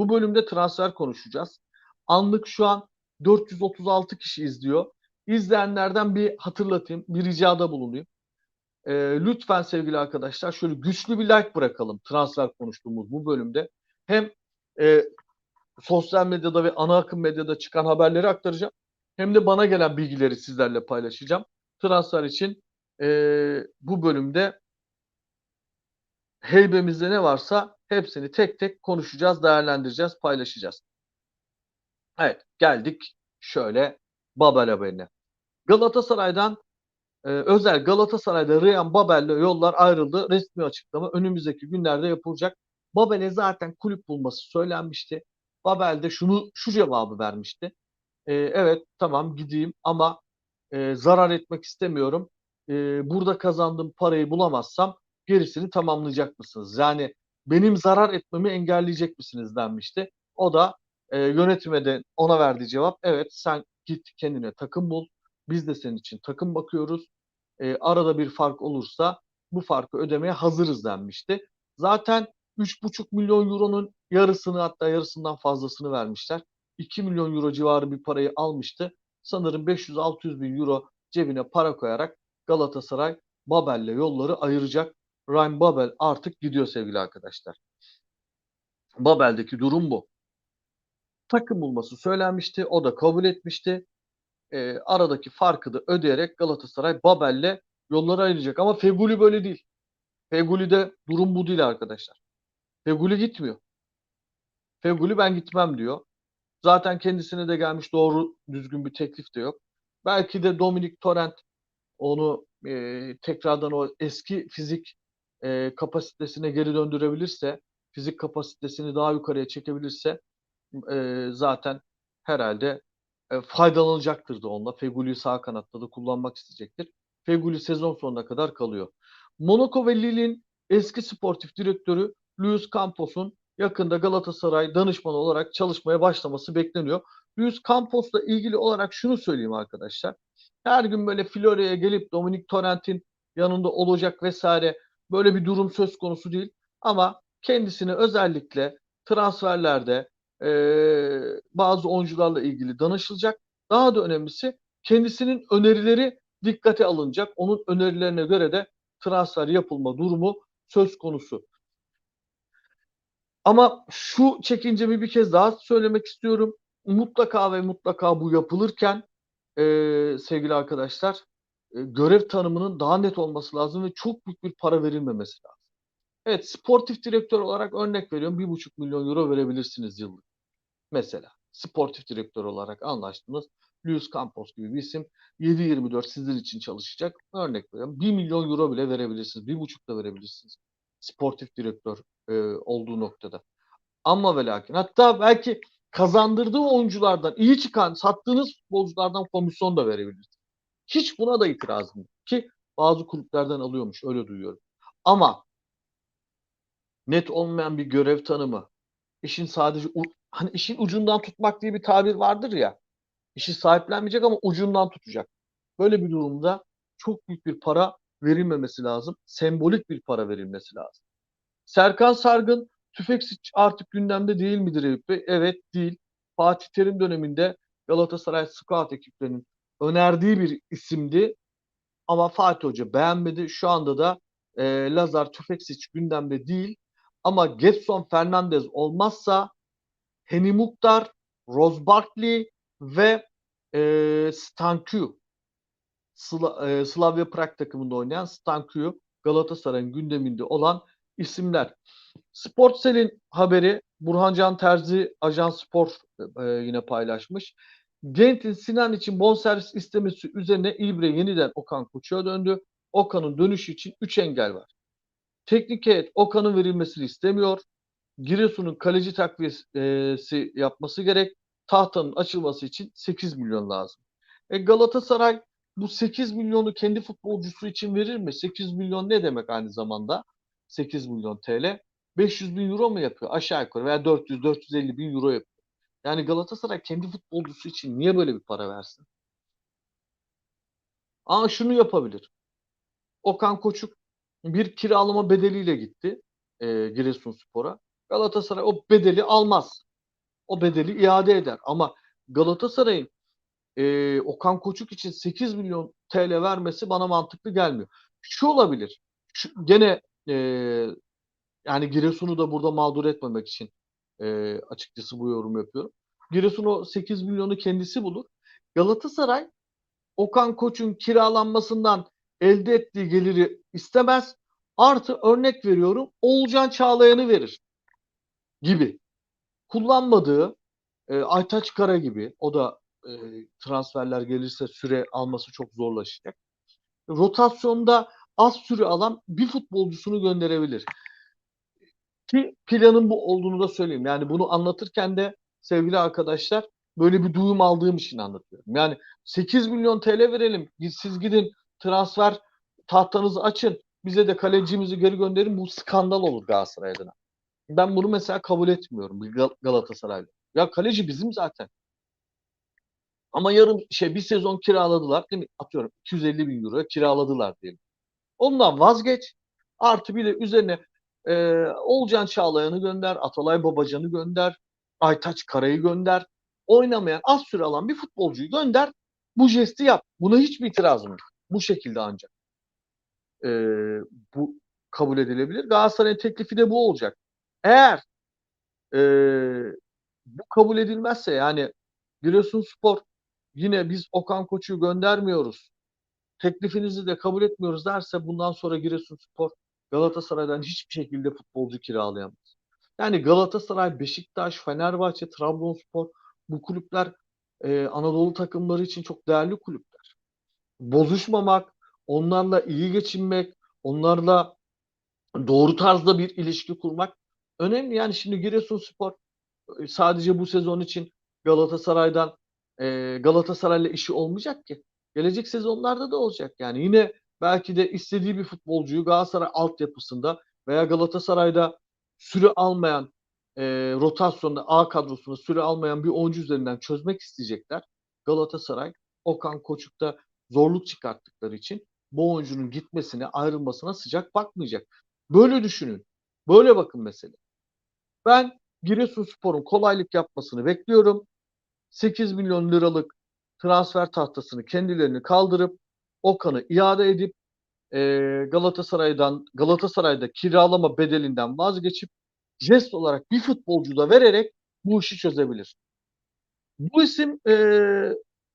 Bu bölümde transfer konuşacağız. Anlık şu an 436 kişi izliyor. İzleyenlerden bir hatırlatayım, bir ricada bulunayım. Ee, lütfen sevgili arkadaşlar şöyle güçlü bir like bırakalım transfer konuştuğumuz bu bölümde. Hem e, sosyal medyada ve ana akım medyada çıkan haberleri aktaracağım. Hem de bana gelen bilgileri sizlerle paylaşacağım. Transfer için e, bu bölümde heybemizde ne varsa hepsini tek tek konuşacağız, değerlendireceğiz, paylaşacağız. Evet, geldik şöyle Babel haberine. Galatasaray'dan e, özel Galatasaray'da Ryan Babel'le yollar ayrıldı. Resmi açıklama önümüzdeki günlerde yapılacak. Babel'e zaten kulüp bulması söylenmişti. Babel de şunu şu cevabı vermişti. E, evet tamam gideyim ama e, zarar etmek istemiyorum. E, burada kazandığım parayı bulamazsam gerisini tamamlayacak mısınız? Yani benim zarar etmemi engelleyecek misiniz denmişti. O da e, yönetime de ona verdiği cevap evet sen git kendine takım bul. Biz de senin için takım bakıyoruz. E, arada bir fark olursa bu farkı ödemeye hazırız denmişti. Zaten 3,5 milyon euronun yarısını hatta yarısından fazlasını vermişler. 2 milyon euro civarı bir parayı almıştı. Sanırım 500-600 bin euro cebine para koyarak Galatasaray Babel'le yolları ayıracak. Ryan Babel artık gidiyor sevgili arkadaşlar. Babel'deki durum bu. Takım bulması söylenmişti. O da kabul etmişti. E, aradaki farkı da ödeyerek Galatasaray Babel'le yolları ayıracak. Ama Feguli böyle değil. Feguli'de durum bu değil arkadaşlar. Feguli gitmiyor. Feguli ben gitmem diyor. Zaten kendisine de gelmiş doğru düzgün bir teklif de yok. Belki de Dominik Torrent onu e, tekrardan o eski fizik e, kapasitesine geri döndürebilirse, fizik kapasitesini daha yukarıya çekebilirse e, zaten herhalde e, faydalanacaktır da onunla. Feguli'yi sağ kanatta da kullanmak isteyecektir. Feguli sezon sonuna kadar kalıyor. Monaco ve Lille'in eski sportif direktörü Luis Campos'un yakında Galatasaray danışmanı olarak çalışmaya başlaması bekleniyor. Luis Campos'la ilgili olarak şunu söyleyeyim arkadaşlar. Her gün böyle Florya'ya gelip Dominik Torrent'in yanında olacak vesaire böyle bir durum söz konusu değil. Ama kendisini özellikle transferlerde e, bazı oyuncularla ilgili danışılacak. Daha da önemlisi kendisinin önerileri dikkate alınacak. Onun önerilerine göre de transfer yapılma durumu söz konusu. Ama şu çekincemi bir kez daha söylemek istiyorum. Mutlaka ve mutlaka bu yapılırken e, sevgili arkadaşlar e, görev tanımının daha net olması lazım ve çok büyük bir para verilmemesi lazım. Evet sportif direktör olarak örnek veriyorum. Bir buçuk milyon euro verebilirsiniz yıllık. Mesela sportif direktör olarak anlaştınız. Luis Campos gibi bir isim 7-24 sizin için çalışacak. Örnek veriyorum. 1 milyon euro bile verebilirsiniz. 1,5 da verebilirsiniz. Sportif direktör e, olduğu noktada. Ama ve lakin hatta belki kazandırdığı oyunculardan iyi çıkan sattığınız futbolculardan komisyon da verebilirsiniz. Hiç buna da itirazım yok. Ki bazı kulüplerden alıyormuş öyle duyuyorum. Ama net olmayan bir görev tanımı, işin sadece hani işin ucundan tutmak diye bir tabir vardır ya. İşi sahiplenmeyecek ama ucundan tutacak. Böyle bir durumda çok büyük bir para verilmemesi lazım. Sembolik bir para verilmesi lazım. Serkan Sargın Tüfeksiç artık gündemde değil midir Eyüp? Evet değil. Fatih Terim döneminde Galatasaray Scout ekiplerinin önerdiği bir isimdi. Ama Fatih Hoca beğenmedi. Şu anda da e, Lazar Tüfeksiç gündemde değil. Ama Getson Fernandez olmazsa Henny Mukhtar, Rose Barkley ve e, Stanku Sla, e, Slavia Prag takımında oynayan Stanku Galatasaray'ın gündeminde olan isimler. Sportsel'in haberi Burhancan Terzi Ajans Spor e, yine paylaşmış. Gent'in Sinan için bonservis istemesi üzerine İbre yeniden Okan Koçu'ya döndü. Okan'ın dönüşü için 3 engel var. Teknik heyet Okan'ın verilmesini istemiyor. Giresun'un kaleci takviyesi yapması gerek. Tahtanın açılması için 8 milyon lazım. E Galatasaray bu 8 milyonu kendi futbolcusu için verir mi? 8 milyon ne demek aynı zamanda? 8 milyon TL. 500 bin euro mu yapıyor? Aşağı yukarı veya 400-450 bin euro yapıyor. Yani Galatasaray kendi futbolcusu için niye böyle bir para versin? Aa şunu yapabilir. Okan Koçuk bir kiralama bedeliyle gitti e, Giresunspor'a. Galatasaray o bedeli almaz. o bedeli iade eder. Ama Galatasaray'ın e, Okan Koçuk için 8 milyon TL vermesi bana mantıklı gelmiyor. Şu olabilir. Şu, gene e, yani Giresun'u da burada mağdur etmemek için e, açıkçası bu yorum yapıyorum. Giresun o 8 milyonu kendisi bulur. Galatasaray Okan Koç'un kiralanmasından elde ettiği geliri istemez. Artı örnek veriyorum Oğulcan Çağlayan'ı verir gibi. Kullanmadığı e, Aytaç Kara gibi o da e, transferler gelirse süre alması çok zorlaşacak. Rotasyonda az süre alan bir futbolcusunu gönderebilir. Ki planın bu olduğunu da söyleyeyim. Yani bunu anlatırken de sevgili arkadaşlar böyle bir duyum aldığım için anlatıyorum. Yani 8 milyon TL verelim. Siz gidin transfer tahtanızı açın. Bize de kalecimizi geri gönderin. Bu skandal olur Galatasaray adına. Ben bunu mesela kabul etmiyorum Gal- Galatasaray'da. Ya kaleci bizim zaten. Ama yarım şey bir sezon kiraladılar değil mi? Atıyorum 250 bin euro kiraladılar diyelim. Ondan vazgeç. Artı bir de üzerine e, Olcan Çağlayan'ı gönder, Atalay Babacan'ı gönder, Aytaç Kara'yı gönder. Oynamayan, az süre alan bir futbolcuyu gönder. Bu jesti yap. Buna hiçbir itirazım yok. Bu şekilde ancak. E, bu kabul edilebilir. Galatasaray'ın teklifi de bu olacak. Eğer e, bu kabul edilmezse yani Giresunspor yine biz Okan Koç'u göndermiyoruz. Teklifinizi de kabul etmiyoruz derse bundan sonra Giresunspor Galatasaray'dan hiçbir şekilde futbolcu kiralayamaz. Yani Galatasaray, Beşiktaş, Fenerbahçe, Trabzonspor bu kulüpler e, Anadolu takımları için çok değerli kulüpler. Bozuşmamak, onlarla iyi geçinmek, onlarla doğru tarzda bir ilişki kurmak önemli. Yani şimdi Giresunspor e, sadece bu sezon için Galatasaray'dan e, Galatasaray'la işi olmayacak ki. Gelecek sezonlarda da olacak. Yani yine belki de istediği bir futbolcuyu Galatasaray altyapısında veya Galatasaray'da süre almayan e, rotasyonda A kadrosunda süre almayan bir oyuncu üzerinden çözmek isteyecekler. Galatasaray Okan Koçuk'ta zorluk çıkarttıkları için bu oyuncunun gitmesine, ayrılmasına sıcak bakmayacak. Böyle düşünün. Böyle bakın mesela. Ben Giresunspor'un kolaylık yapmasını bekliyorum. 8 milyon liralık transfer tahtasını kendilerini kaldırıp Okan'ı iade edip e, Galatasaray'dan Galatasaray'da kiralama bedelinden vazgeçip jest olarak bir futbolcu da vererek bu işi çözebilir. Bu isim e,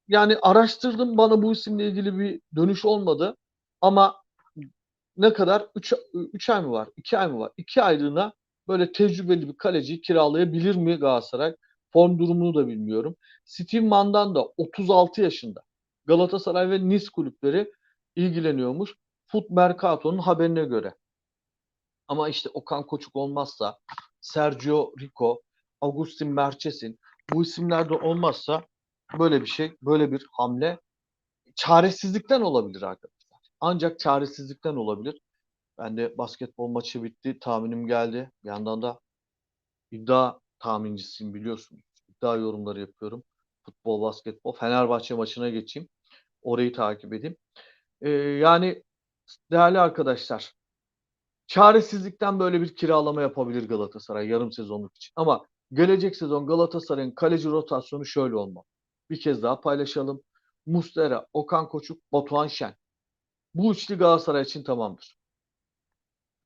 yani araştırdım bana bu isimle ilgili bir dönüş olmadı ama ne kadar 3 ay mı var? 2 ay mı var? 2 aylığına böyle tecrübeli bir kaleci kiralayabilir mi Galatasaray? Form durumunu da bilmiyorum. Steve Mandan da 36 yaşında. Galatasaray ve Nice kulüpleri ilgileniyormuş. Foot Mercato'nun haberine göre. Ama işte Okan Koçuk olmazsa Sergio Rico, Agustin Mercesin bu isimler de olmazsa böyle bir şey, böyle bir hamle çaresizlikten olabilir arkadaşlar. Ancak çaresizlikten olabilir. Ben de basketbol maçı bitti. Tahminim geldi. Bir yandan da iddia tahmincisiyim biliyorsunuz. İddia yorumları yapıyorum. Futbol, basketbol. Fenerbahçe maçına geçeyim. Orayı takip edeyim. Ee, yani değerli arkadaşlar çaresizlikten böyle bir kiralama yapabilir Galatasaray yarım sezonluk için. Ama gelecek sezon Galatasaray'ın kaleci rotasyonu şöyle olmalı. Bir kez daha paylaşalım. Mustera, Okan Koçuk, Batuhan Şen. Bu üçlü Galatasaray için tamamdır.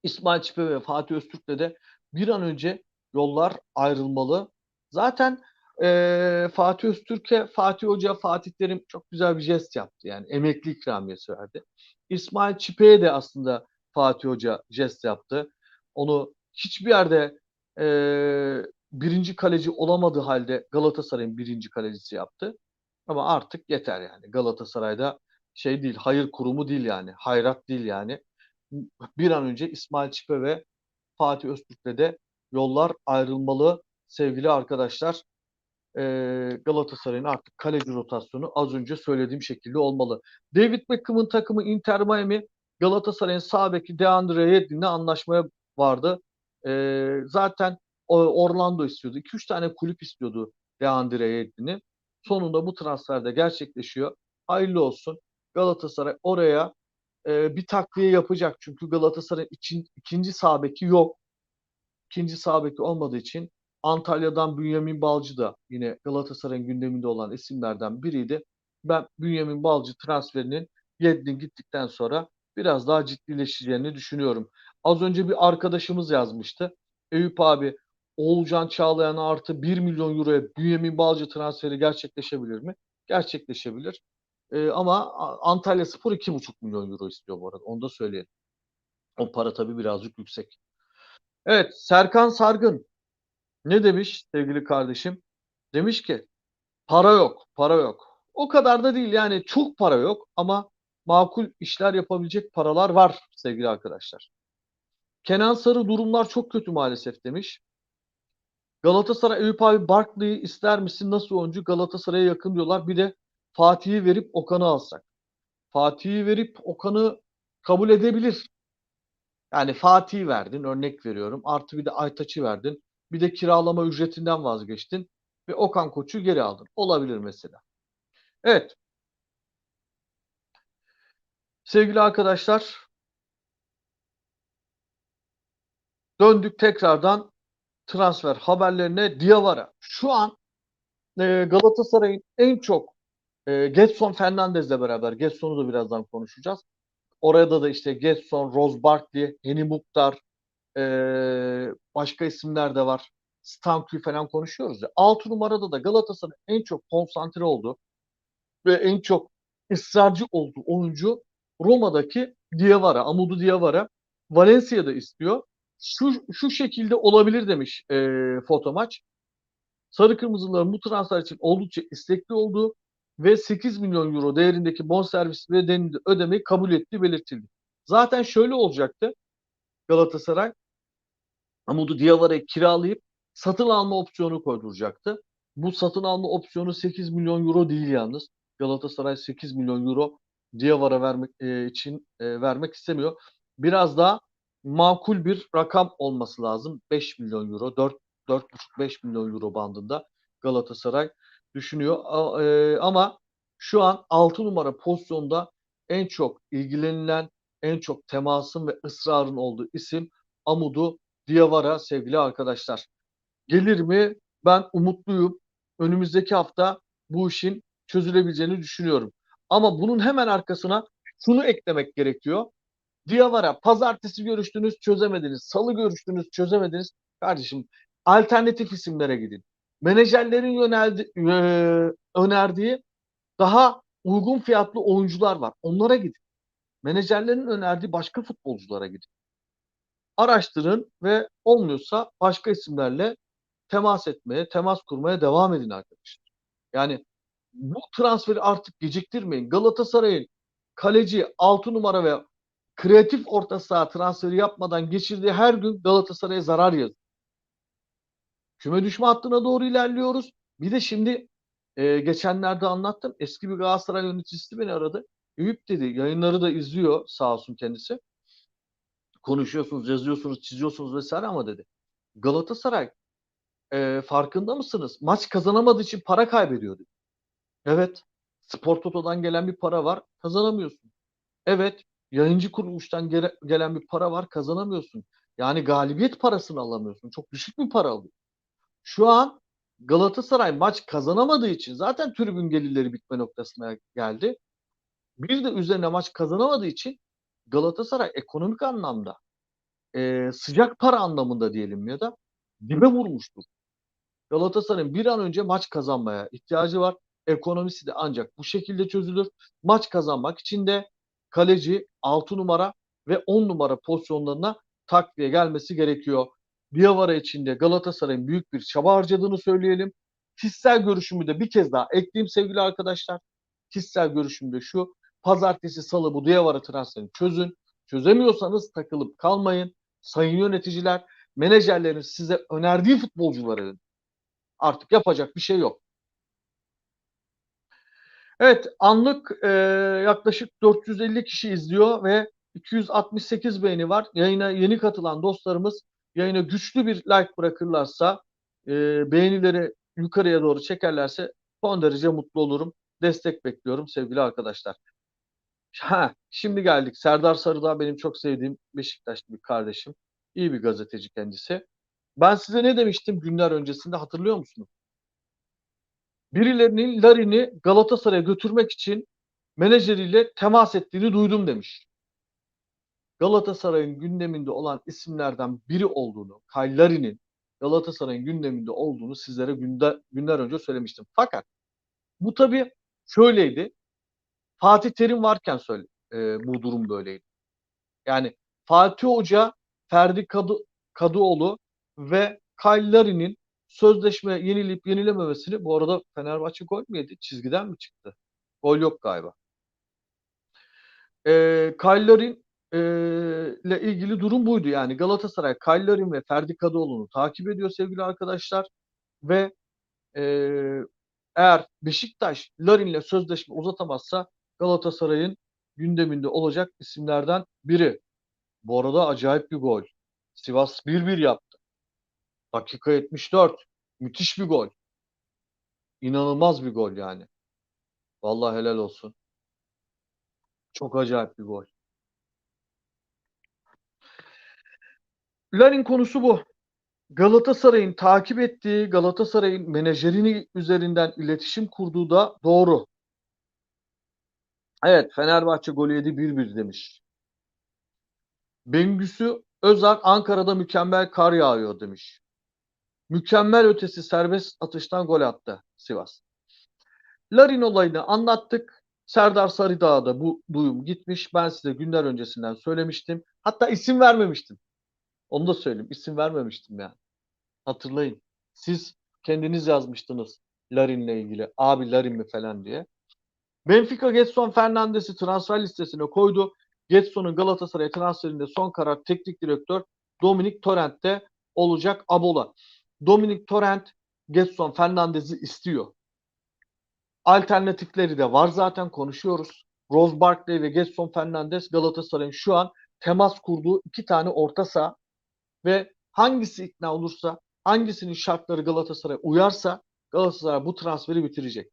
İsmail Çipe ve Fatih Öztürk'le de bir an önce yollar ayrılmalı. Zaten e, Fatih Öztürk'e Fatih Hoca, Fatih Terim çok güzel bir jest yaptı. Yani emekli ikramiyesi verdi. İsmail Çipe'ye de aslında Fatih Hoca jest yaptı. Onu hiçbir yerde e, birinci kaleci olamadığı halde Galatasaray'ın birinci kalecisi yaptı. Ama artık yeter yani. Galatasaray'da şey değil, hayır kurumu değil yani. Hayrat değil yani. Bir an önce İsmail Çipe ve Fatih Öztürk'le de yollar ayrılmalı sevgili arkadaşlar. Ee, Galatasaray'ın artık kaleci rotasyonu az önce söylediğim şekilde olmalı. David Beckham'ın takımı Inter Miami Galatasaray'ın sağ beki DeAndre Yedlin'le anlaşmaya vardı. Ee, zaten Orlando istiyordu. 2-3 tane kulüp istiyordu DeAndre Yedlin'i. Sonunda bu transferde gerçekleşiyor. Hayırlı olsun. Galatasaray oraya e, bir takviye yapacak. Çünkü Galatasaray'ın için, ikinci sağ beki yok. İkinci sağ beki olmadığı için Antalya'dan Bünyamin Balcı da yine Galatasaray'ın gündeminde olan isimlerden biriydi. Ben Bünyamin Balcı transferinin Yedlin gittikten sonra biraz daha ciddileşeceğini düşünüyorum. Az önce bir arkadaşımız yazmıştı. Eyüp abi Oğulcan Çağlayan artı 1 milyon euroya Bünyamin Balcı transferi gerçekleşebilir mi? Gerçekleşebilir. Ee, ama Antalya Spor 2,5 milyon euro istiyor bu arada. Onu da söyleyelim. O para tabii birazcık yüksek. Evet Serkan Sargın ne demiş sevgili kardeşim? Demiş ki para yok, para yok. O kadar da değil yani çok para yok ama makul işler yapabilecek paralar var sevgili arkadaşlar. Kenan Sarı durumlar çok kötü maalesef demiş. Galatasaray Eyüp abi Barkley'i ister misin? Nasıl oyuncu? Galatasaray'a yakın diyorlar. Bir de Fatih'i verip Okan'ı alsak. Fatih'i verip Okan'ı kabul edebilir. Yani Fatih'i verdin örnek veriyorum. Artı bir de Aytaç'ı verdin. Bir de kiralama ücretinden vazgeçtin. Ve Okan Koç'u geri aldın. Olabilir mesela. Evet. Sevgili arkadaşlar döndük tekrardan transfer haberlerine Diawara. Şu an e, Galatasaray'ın en çok e, Getson Fernandez'le beraber Getson'u da birazdan konuşacağız. Orada da işte Getson, Rose Barkley, Heni Muhtar, e, başka isimler de var. Stanku'yu falan konuşuyoruz ya. 6 numarada da Galatasaray en çok konsantre oldu ve en çok ısrarcı olduğu oyuncu Roma'daki Diawara, Amudu Diawara. Valencia'da istiyor. Şu, şu şekilde olabilir demiş e, foto maç. Sarı Kırmızıların bu transfer için oldukça istekli olduğu ve 8 milyon euro değerindeki bonservis bedelini ödemeyi kabul ettiği belirtildi. Zaten şöyle olacaktı. Galatasaray Amudu Diawara'yı kiralayıp satın alma opsiyonu koyduracaktı. Bu satın alma opsiyonu 8 milyon euro değil yalnız. Galatasaray 8 milyon euro Diawara vermek e, için e, vermek istemiyor. Biraz daha makul bir rakam olması lazım. 5 milyon euro, 4 4,5-5 milyon euro bandında Galatasaray düşünüyor. A, e, ama şu an 6 numara pozisyonda en çok ilgilenilen, en çok temasın ve ısrarın olduğu isim Amudu Diawara sevgili arkadaşlar. Gelir mi? Ben umutluyum. Önümüzdeki hafta bu işin çözülebileceğini düşünüyorum. Ama bunun hemen arkasına şunu eklemek gerekiyor. Diawara pazartesi görüştünüz çözemediniz. Salı görüştünüz çözemediniz. Kardeşim alternatif isimlere gidin. Menajerlerin yöneldi, e, önerdiği daha uygun fiyatlı oyuncular var. Onlara gidin. Menajerlerin önerdiği başka futbolculara gidin. Araştırın ve olmuyorsa başka isimlerle temas etmeye, temas kurmaya devam edin arkadaşlar. Yani bu transferi artık geciktirmeyin. Galatasaray'ın kaleci 6 numara ve kreatif orta saha transferi yapmadan geçirdiği her gün Galatasaray'a zarar yazıyor. Küme düşme hattına doğru ilerliyoruz. Bir de şimdi e, geçenlerde anlattım. Eski bir Galatasaray yöneticisi beni aradı. Eyüp dedi yayınları da izliyor sağ olsun kendisi. Konuşuyorsunuz, yazıyorsunuz, çiziyorsunuz vesaire ama dedi. Galatasaray e, farkında mısınız? Maç kazanamadığı için para kaybediyor dedi. Evet. Spor Toto'dan gelen bir para var. Kazanamıyorsun. Evet. Yayıncı kuruluştan gele, gelen bir para var. Kazanamıyorsun. Yani galibiyet parasını alamıyorsun. Çok düşük bir para alıyor. Şu an Galatasaray maç kazanamadığı için zaten tribün gelirleri bitme noktasına geldi. Bir de üzerine maç kazanamadığı için Galatasaray ekonomik anlamda e, sıcak para anlamında diyelim ya da dibe vurmuştur. Galatasaray'ın bir an önce maç kazanmaya ihtiyacı var. Ekonomisi de ancak bu şekilde çözülür. Maç kazanmak için de kaleci 6 numara ve 10 numara pozisyonlarına takviye gelmesi gerekiyor. Diawara için de Galatasaray'ın büyük bir çaba harcadığını söyleyelim. Kişisel görüşümü de bir kez daha ekleyeyim sevgili arkadaşlar. Kişisel görüşüm de şu. Pazartesi, salı bu Diawara transferini çözün. Çözemiyorsanız takılıp kalmayın. Sayın yöneticiler, menajerlerin size önerdiği futbolcuları artık yapacak bir şey yok. Evet anlık e, yaklaşık 450 kişi izliyor ve 268 beğeni var. Yayına yeni katılan dostlarımız yayına güçlü bir like bırakırlarsa e, beğenileri yukarıya doğru çekerlerse son derece mutlu olurum. Destek bekliyorum sevgili arkadaşlar. Ha, şimdi geldik. Serdar Sarıdağ benim çok sevdiğim Beşiktaşlı bir kardeşim. İyi bir gazeteci kendisi. Ben size ne demiştim günler öncesinde hatırlıyor musunuz? Birilerinin Larin'i Galatasaray'a götürmek için menajeriyle temas ettiğini duydum demiş. Galatasaray'ın gündeminde olan isimlerden biri olduğunu, Kyle Larin'in Galatasaray'ın gündeminde olduğunu sizlere günde, günler önce söylemiştim. Fakat bu tabii şöyleydi. Fatih Terim varken söyle, e, bu durum böyleydi. Yani Fatih Hoca, Ferdi Kadı, Kadıoğlu ve Kyle Larin'in sözleşme yenilip yenilememesini bu arada Fenerbahçe gol mü yedi? Çizgiden mi çıktı? Gol yok galiba. E, Kyle Larin e, ile ilgili durum buydu. Yani Galatasaray Kyle Larin ve Ferdi Kadıoğlu'nu takip ediyor sevgili arkadaşlar ve e, eğer Beşiktaş Larin'le sözleşme uzatamazsa Galatasaray'ın gündeminde olacak isimlerden biri. Bu arada acayip bir gol. Sivas 1-1 yaptı. Dakika 74. Müthiş bir gol. İnanılmaz bir gol yani. Vallahi helal olsun. Çok acayip bir gol. Larin konusu bu. Galatasaray'ın takip ettiği, Galatasaray'ın menajerini üzerinden iletişim kurduğu da doğru. Evet, Fenerbahçe golü yedi 1-1 demiş. Bengüsü Özar Ankara'da mükemmel kar yağıyor demiş. Mükemmel ötesi serbest atıştan gol attı Sivas. Larin olayını anlattık. Serdar Sarıdağ'da bu duyum gitmiş. Ben size günler öncesinden söylemiştim. Hatta isim vermemiştim. Onu da söyleyeyim. İsim vermemiştim yani. Hatırlayın. Siz kendiniz yazmıştınız Larin'le ilgili. Abi Larin mi falan diye. Benfica Getson Fernandes'i transfer listesine koydu. Getson'un Galatasaray transferinde son karar teknik direktör Dominik Torrent'te olacak Abola. Dominik Torrent Getson Fernandes'i istiyor. Alternatifleri de var zaten konuşuyoruz. Rose Barkley ve Getson Fernandes Galatasaray'ın şu an temas kurduğu iki tane orta saha ve hangisi ikna olursa, hangisinin şartları Galatasaray uyarsa Galatasaray bu transferi bitirecek.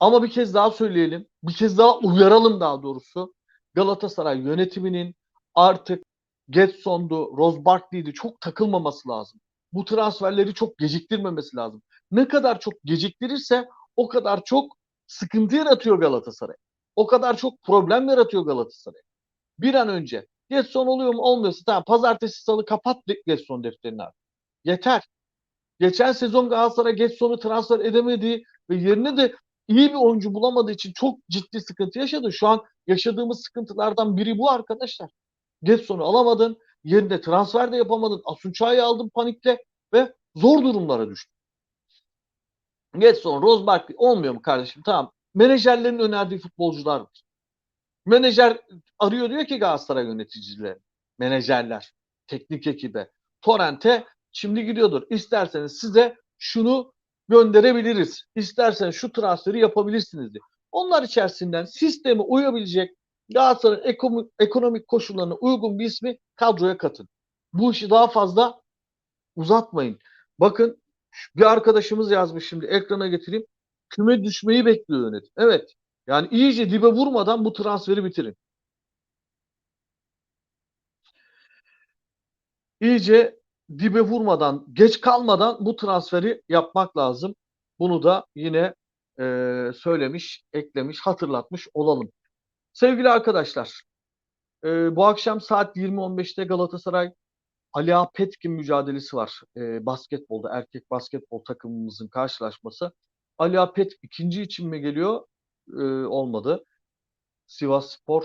Ama bir kez daha söyleyelim, bir kez daha uyaralım daha doğrusu. Galatasaray yönetiminin artık Getson'du, Rose Barkley'di çok takılmaması lazım. Bu transferleri çok geciktirmemesi lazım. Ne kadar çok geciktirirse o kadar çok sıkıntı yaratıyor Galatasaray. O kadar çok problem yaratıyor Galatasaray. Bir an önce Getson oluyor mu olmuyorsa tamam pazartesi salı kapat Getson defterini abi. Yeter. Geçen sezon Galatasaray Getson'u transfer edemediği ve yerine de iyi bir oyuncu bulamadığı için çok ciddi sıkıntı yaşadı. Şu an yaşadığımız sıkıntılardan biri bu arkadaşlar. Getson'u alamadın, yerine transfer de yapamadın. Asunçay'ı aldın panikle ve zor durumlara düştün. Getson, Rosberg olmuyor mu kardeşim? Tamam. Menajerlerin önerdiği futbolcular var. Menajer arıyor diyor ki Galatasaray yöneticileri, menajerler, teknik ekibe, Torrent'e şimdi gidiyordur. İsterseniz size şunu gönderebiliriz. İsterseniz şu transferi yapabilirsiniz diye. Onlar içerisinden sisteme uyabilecek Galatasaray'ın ekonomik koşullarına uygun bir ismi kadroya katın. Bu işi daha fazla uzatmayın. Bakın bir arkadaşımız yazmış şimdi ekrana getireyim. Küme düşmeyi bekliyor yönetim. Evet. Yani iyice dibe vurmadan bu transferi bitirin. İyice dibe vurmadan, geç kalmadan bu transferi yapmak lazım. Bunu da yine e, söylemiş, eklemiş, hatırlatmış olalım. Sevgili arkadaşlar, e, bu akşam saat 20.15'te Galatasaray Aliya Petkin mücadelesi var. E, basketbolda, erkek basketbol takımımızın karşılaşması. Aliya Pet ikinci için mi geliyor? E, olmadı. Sivas Spor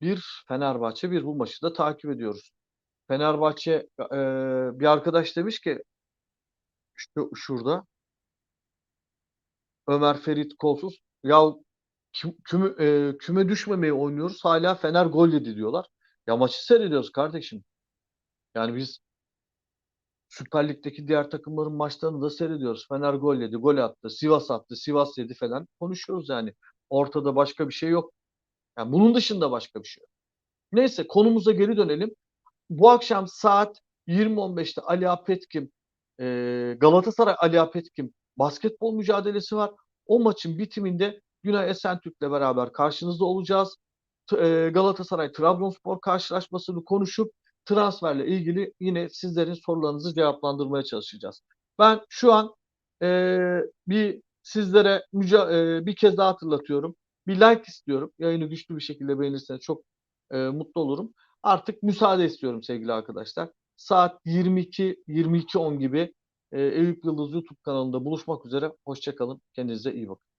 bir, Fenerbahçe bir bu maçı da takip ediyoruz. Fenerbahçe e, bir arkadaş demiş ki şu, şurada Ömer Ferit Kolsuz ya küme, e, küme düşmemeyi oynuyoruz hala Fener gol yedi diyorlar. Ya maçı seyrediyoruz kardeşim. Yani biz Süper Lig'deki diğer takımların maçlarını da seyrediyoruz. Fener gol yedi, gol attı, Sivas attı, Sivas yedi falan konuşuyoruz yani. Ortada başka bir şey yok. Yani bunun dışında başka bir şey yok. Neyse konumuza geri dönelim. Bu akşam saat 20.15'te Ali Apetkim e, Galatasaray Ali Apetkim basketbol mücadelesi var. O maçın bitiminde Günay Esentürk'le beraber karşınızda olacağız. E, Galatasaray Trabzonspor karşılaşmasını konuşup transferle ilgili yine sizlerin sorularınızı cevaplandırmaya çalışacağız. Ben şu an e, bir sizlere müca- e, bir kez daha hatırlatıyorum. Bir like istiyorum. Yayını güçlü bir şekilde beğenirseniz çok e, mutlu olurum. Artık müsaade istiyorum sevgili arkadaşlar. Saat 22 22.10 gibi e, Eyüp Yıldız YouTube kanalında buluşmak üzere. Hoşçakalın. Kendinize iyi bakın.